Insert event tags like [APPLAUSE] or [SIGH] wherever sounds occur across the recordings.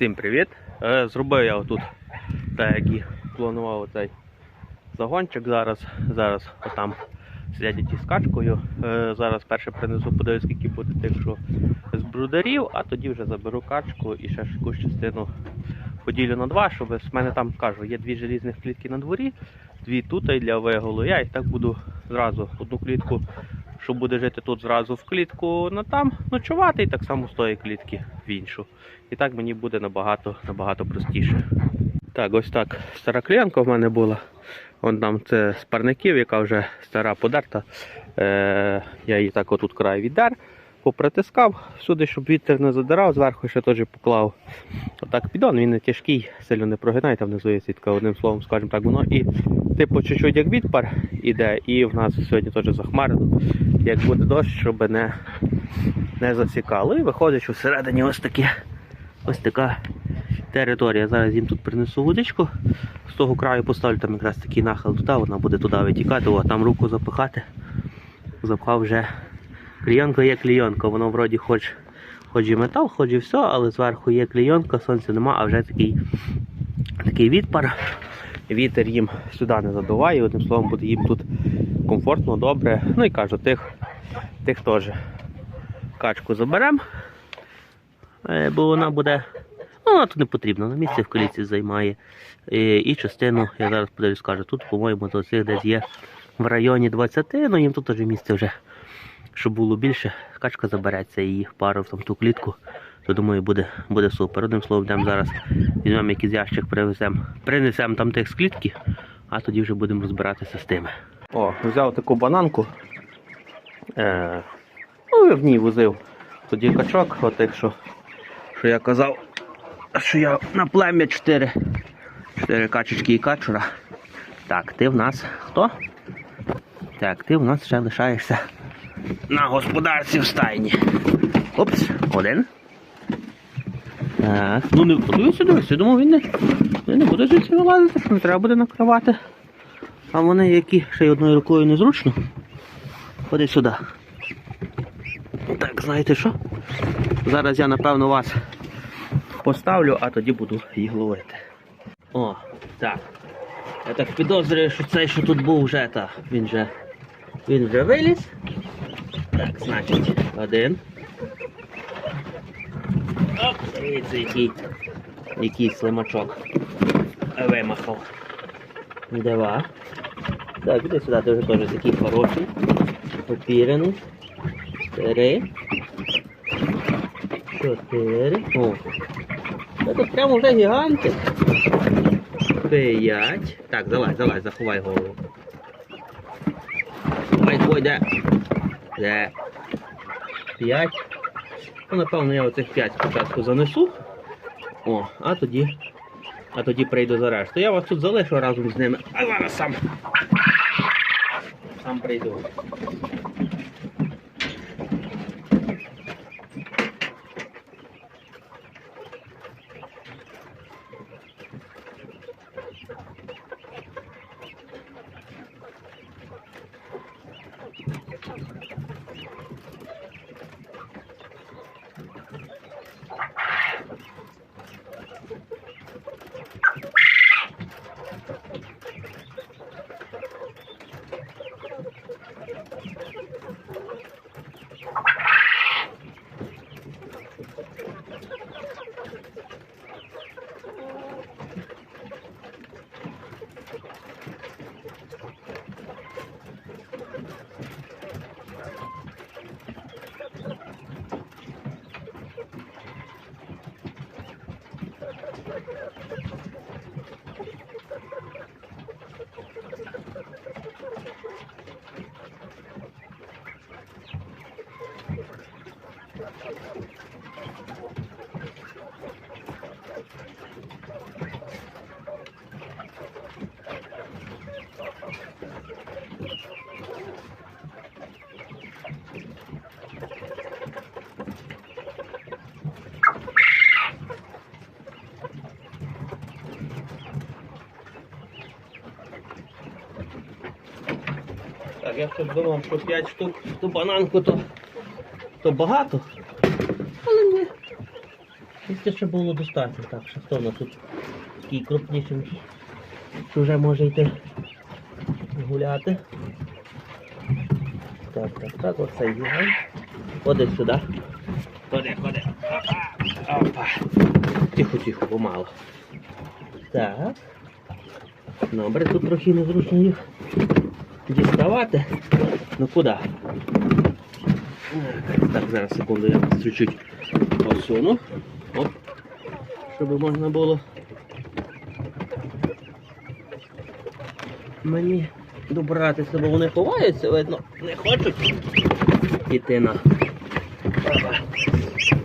Всім привіт! Е, Зробив я отут, так як і планував оцей загончик зараз. Зараз отам сидять ті качкою. Е, Зараз перше принесу, подивлюсь, скільки буде тих, що з брударів, а тоді вже заберу качку і ще якусь частину поділю на два, щоб в мене там кажу, є дві желізних клітки на дворі, дві тут і для виголу. Я і так буду зразу одну клітку, що буде жити тут зразу в клітку на там ночувати, і так само з тої клітки в іншу. І так мені буде набагато, набагато простіше. Так, ось так. Стара клієнтка в мене була. Вон там це з парників, яка вже стара подерта. Е, я її так отут край віддер, попритискав сюди, щоб вітер не задирав, зверху ще теж поклав. Отак підон, він не тяжкий, сильно не прогинає, там внизу є сітка, одним словом, скажімо так, воно і типу чуть-чуть як відпар іде, і в нас сьогодні теж захмарено, як буде дощ, щоб не, не засікало. І виходить, що всередині ось таке ось така територія. Зараз їм тут принесу водичку. З того краю поставлю там якраз такий нахил туди, вона буде туди витікати, о, там руку запихати. Запхав вже клійонка є клійонка, воно вроді хоч, хоч і метал, хоч і все, але зверху є клійонка, сонця нема, а вже такий, такий відпар. Вітер їм сюди не задуває, одним словом буде їм тут комфортно, добре. Ну і кажу, тих, тих теж качку заберемо. Е, бо вона буде. Ну, вона тут не потрібна, на місце в коліці займає. І, і частину, я зараз подивлюсь, скажу, тут, по-моєму, до цих десь є в районі 20, ну їм тут теж місце вже, щоб було більше. Качка забереться і пару в там ту клітку, то думаю, буде, буде супер. Одним словом, йдемо зараз, візьмемо якийсь ящик, привеземо, принесемо там тих з клітки, а тоді вже будемо розбиратися з тими. О, взяв таку бананку. Е, ну, я в ній возив тоді качок, отих, що що я казав, що я на плем'я 4. 4 качечки і качура. Так, ти в нас хто? Так, ти в нас ще лишаєшся на господарці в стайні. Опс, один. Ну не дивися, дивися, думав, він не, він не буде звідси вилазити, не треба буде накривати. А вони які ще й одною рукою незручно. Ходи сюди. Так, знаєте що? Зараз я напевно вас поставлю, а тоді буду їх ловити. О, так. Я так підозрюю, що цей, що тут був вже, та, він вже він вже виліз. Так, значить, один. Дивіться, який, який слимачок вимахав. Два. Так, іди сюди, ти вже теж такий хороший. Опірений. Три. Чотири. О. Це прямо вже гіганти. П'ять. Так, залазь, залазь, заховай голову. Ой, де? Де? П'ять. Ну, напевно, я оцих п'ять спочатку занесу. О, а тоді. А тоді прийду за решту. Я вас тут залишу разом з ними. А зараз сам. Сам прийду. Так, я щось думав, що 5 штук ту бананку то, то багато. Але ні. Місця ще було достатньо, так що хто у нас тут такий крупнішенький, що вже може йти гуляти. Так, так, так, оцей бігай. Ходи сюди. Ходи, ходи. Опа. Опа. Тихо, тихо, помало. Так. Добре, тут трохи незручно їх діставати. Ну куди? Так, зараз секунду я вас чуть-чуть посуну. Оп. Щоб можна було мені добратися, бо вони ховаються, видно, не хочуть іти на,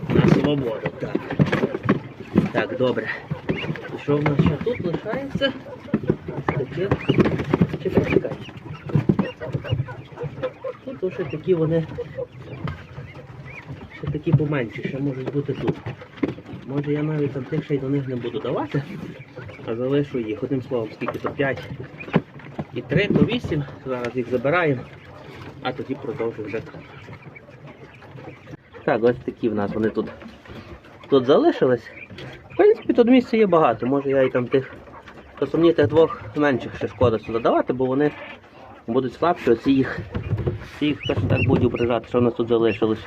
на свободу. Так. Так, добре. Що в нас ще тут лишається? Таке. Чекай, чекай. Тут ще такі вони. Ще такі поменші, ще можуть бути тут. Може я навіть там тих ще й до них не буду давати, а залишу їх. Одним словом, скільки то 5 і 3, то 8. Зараз їх забираємо, а тоді продовжую вже там. Так, ось такі в нас вони тут, тут залишились. В принципі, тут місця є багато. Може я і там тих. Просто мені тих двох менших ще шкода сюди давати, бо вони будуть слабші, оці їх. Теж так будуть ображати, що в нас тут залишилось.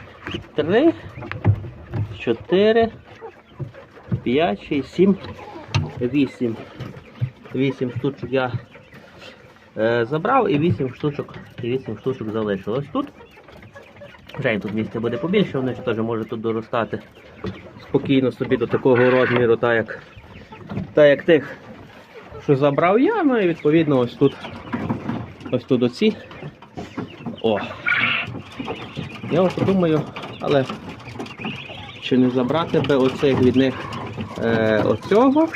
Три, чотири, п'ять, шість, сім, вісім. Вісім штучок я е, забрав і вісім штучок, і вісім штучок залишилось тут. Вже їм тут місця буде побільше, вони ще теж можуть тут доростати спокійно собі до такого розміру, так як, так як тих, що забрав я, ну і відповідно ось тут, ось тут оці. О. Я ось думаю, але чи не забрати би оцих від них е, оцього.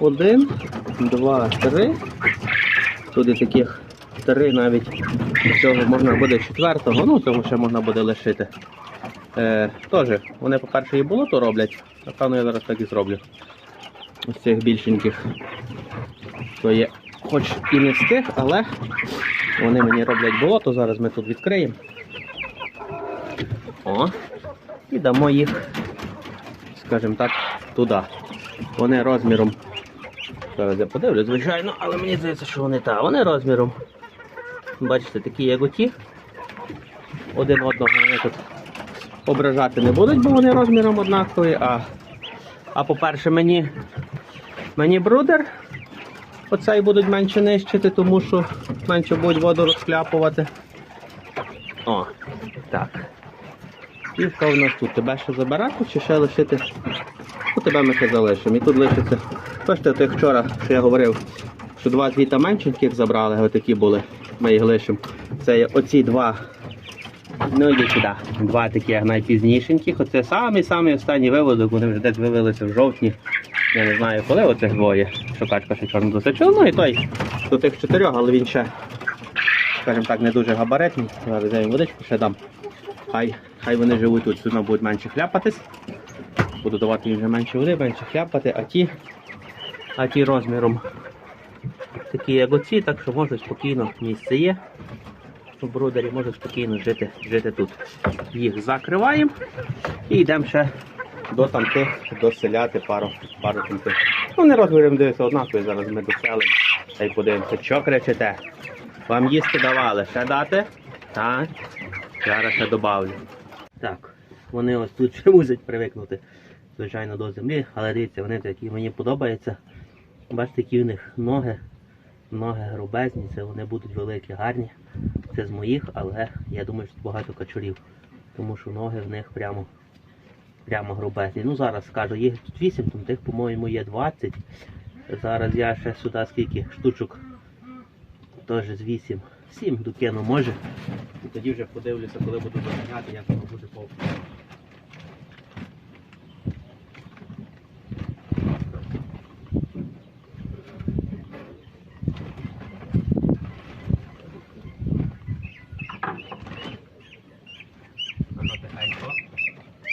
Один, два, три. Тут і таких три навіть цього можна буде четвертого, ну цього ще можна буде лишити. Е, Теж, вони, по-перше, і болото роблять. Напевно, я зараз так і зроблю. Ось цих більшеньких. То є хоч і не з тих, але вони мені роблять болото. Зараз ми тут відкриємо. О, і дамо їх, скажімо так, туди. Вони розміром. Зараз я подивлюсь, звичайно, але мені здається, що вони так. Вони розміром. Бачите, такі як оті. Один одного вони тут ображати не будуть, бо вони розміром однакові. А, а по-перше, мені, мені брудер. Оцей будуть менше нищити, тому що менше будуть воду розкляпувати. О, так. І що в нас тут? Тебе ще забирати чи ще лишити? Ну, тебе ми ще залишимо. І тут лишиться. Бачите, тих вчора, що я говорив, що два звіта меншеньких забрали, отакі були. Ми їх лишимо. Це є оці два. Ну йди сюди. Два такі найпізнішеньких. Оце самий-самий останній виводок, вони вже десь вивелися в жовтні. Я не знаю коли оцих двоє. Що качка ще чорно досичила. Ну і той до тих чотирьох, але він ще, скажімо так, не дуже габаритний. Я їм водичку ще дам. Хай, хай вони живуть тут, сюди будуть менше хляпатись. Буду давати їм вже менше води, менше хляпати, а ті, а ті розміром такі як оці, так що можуть спокійно місце є. У брудері можуть спокійно жити, жити тут. Їх закриваємо і йдемо ще до там тих доселяти пару, пару там тих. Ну, не розміром дивиться однакові, зараз ми доселимо та й подивимося, що кричите. Вам їсти давали, ще дати? Так. Зараз ще добавлю. Так, вони ось тут ще мусять привикнути, звичайно, до землі, але дивіться, вони такі мені подобаються. Бачите, які в них ноги, ноги грубезні, це вони будуть великі, гарні. Це з моїх, але я думаю, що тут багато качурів, тому що ноги в них прямо, прямо грубезні. Ну зараз скажу, їх тут 8, там тих, по-моєму, є 20. Зараз я ще сюди скільки штучок теж з 8, 7 докину може. І тоді вже подивлюся, коли буду заганяти, як воно буде повно.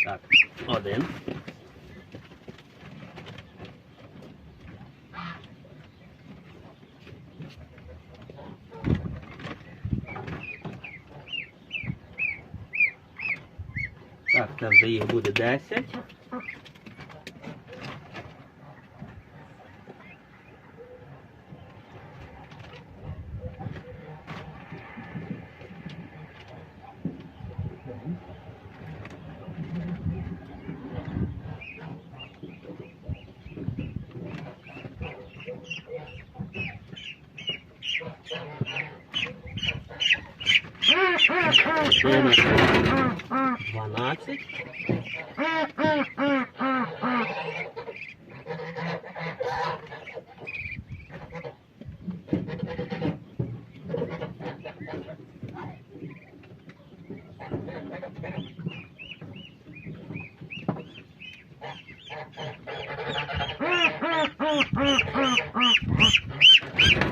Так, один. Так, це вже їх буде 10. 14, 12.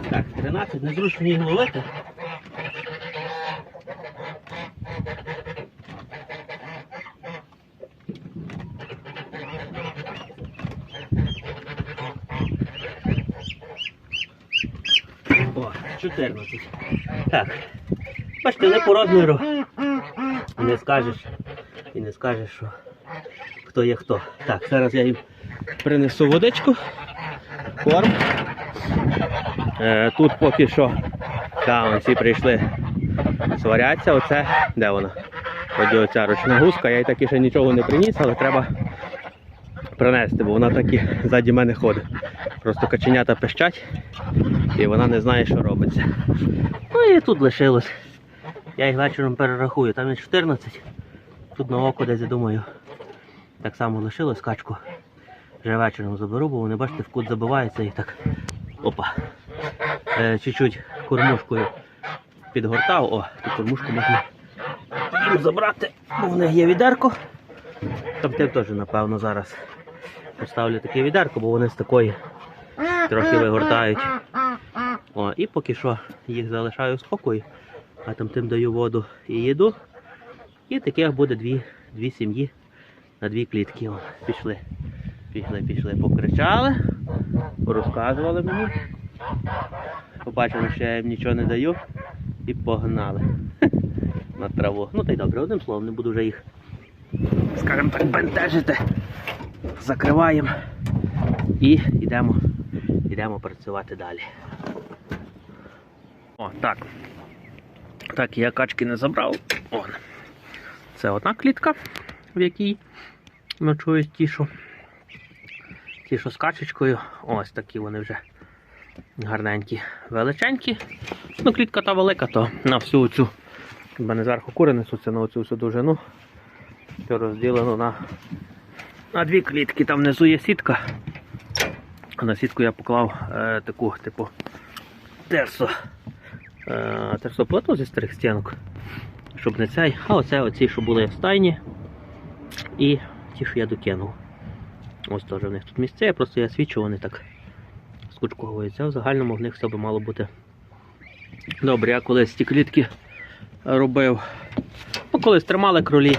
Так, 13, незручно їх ловити. О, 14. Так. Бачите, не по розміру. І не скажеш. І не скажеш, що хто є хто. Так, зараз я їм принесу водичку, корм. Е, тут поки що. Вон всі прийшли. Сваряться, оце. Де вона? Тоді оця ручна гуска, я їй таки ще нічого не приніс, але треба принести, бо вона таки ззаді мене ходить. Просто каченята пищать і вона не знає, що робиться. Ну і тут лишилось. Я їх вечором перерахую. Там є 14. Тут на око десь я думаю. Так само лишилось качку. Вже вечором заберу, бо вони, бачите, в кут забиваються і так. Опа. Е, чуть-чуть кормушкою підгортав. О, ту кормушку можна забрати, бо в них є відерко. Там тим теж, напевно, зараз поставлю таке відерко, бо вони з такої трохи вигортають. О, і поки що їх залишаю в спокої, а там тим даю воду і їду. І таких буде дві, дві сім'ї на дві клітки. О, пішли. Пішли, пішли, покричали, порозказували мені. Побачили, що я їм нічого не даю і погнали [LAUGHS] на траву. Ну та й добре, одним словом, не буду вже їх, скажімо так, бентежити. Закриваємо і йдемо, йдемо працювати далі. О, так. Так, я качки не забрав. Вон. Це одна клітка, в якій ночують ті, що, ті, що з качечкою. Ось такі вони вже гарненькі, величенькі. Ну, клітка та велика, то на всю цю. У мене зверху кури несуться на оцю всю довжину. Все розділено на, на дві клітки. Там внизу є сітка. На сітку я поклав е, таку, типу, Е, терсоплату зі старих стінок. Щоб не цей. А оце оці, що були в стайні. І ті, що я докинув. Ось теж в них тут місце, просто я свічу, вони так скучковуються. В загальному в них все би мало бути добре. Я колись ті клітки робив. Ну, колись тримали кролі,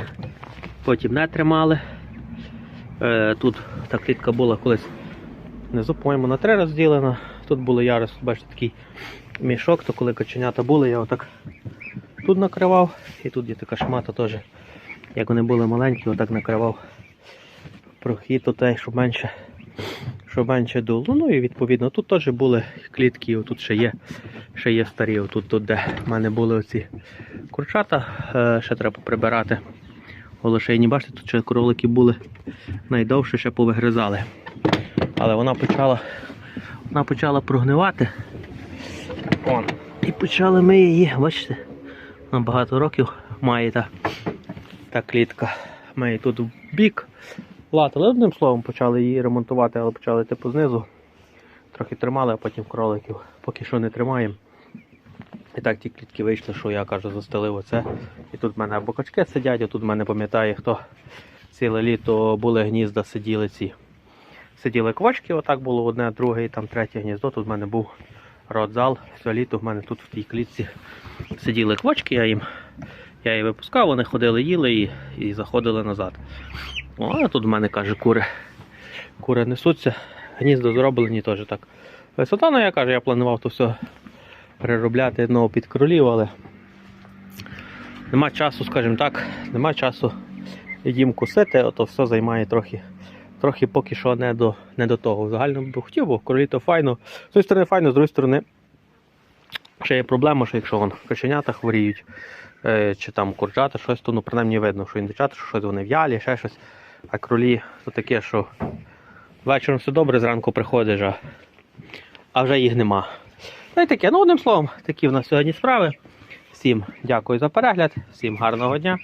потім не тримали. Е, тут та клітка була колись внизу, по-моєму, на три розділена. Тут було ярус, бачите, такий мішок, то коли каченята були, я отак тут накривав. І тут є така шмата теж. Як вони були маленькі, отак накривав прохід отей, щоб менше, щоб менше дуло. Ну і відповідно тут теж були клітки, тут ще є, ще є старі, тут, тут де в мене були оці курчата, е, ще треба прибирати. Голошейні, бачите, тут ще кролики були найдовше, ще повигризали. Але вона почала, вона почала прогнивати. Вон. І почали ми її, бачите, на багато років має та, та клітка. Ми її тут в бік латили. Одним словом, почали її ремонтувати, але почали типу знизу. Трохи тримали, а потім кроликів. Поки що не тримаємо. І так ті клітки вийшли, що я кажу, застелив оце. І тут в мене або качки сидять, а тут в мене пам'ятає, хто ціле літо були гнізда, сиділи ці. Сиділи квочки, отак було одне, друге і там третє гніздо. Тут в мене був родзал. Все літо в мене тут в тій клітці сиділи квочки, я їм я її випускав, вони ходили, їли і, і заходили назад. О, а тут в мене каже, кури. Кури несуться, гнізда зроблені теж так. Висота, ну я кажу, я планував то все переробляти одного під кролів, але нема часу, скажімо так, нема часу їм кусити, ото все займає трохи. Трохи поки що не до, не до того. В загальному б хотів, бо кролі то файно. З однієї сторони файно, з іншої сторони ще є проблема, що якщо вон каченята хворіють, е, чи там курчата, щось, то ну, принаймні видно, що індичата, що щось вони в'ялі, ще щось. А кролі то таке, що вечором все добре, зранку приходиш, а, а вже їх нема. Ну і таке, ну одним словом, такі в нас сьогодні справи. Всім дякую за перегляд, всім гарного дня,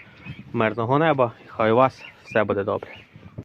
мирного неба, і хай у вас все буде добре.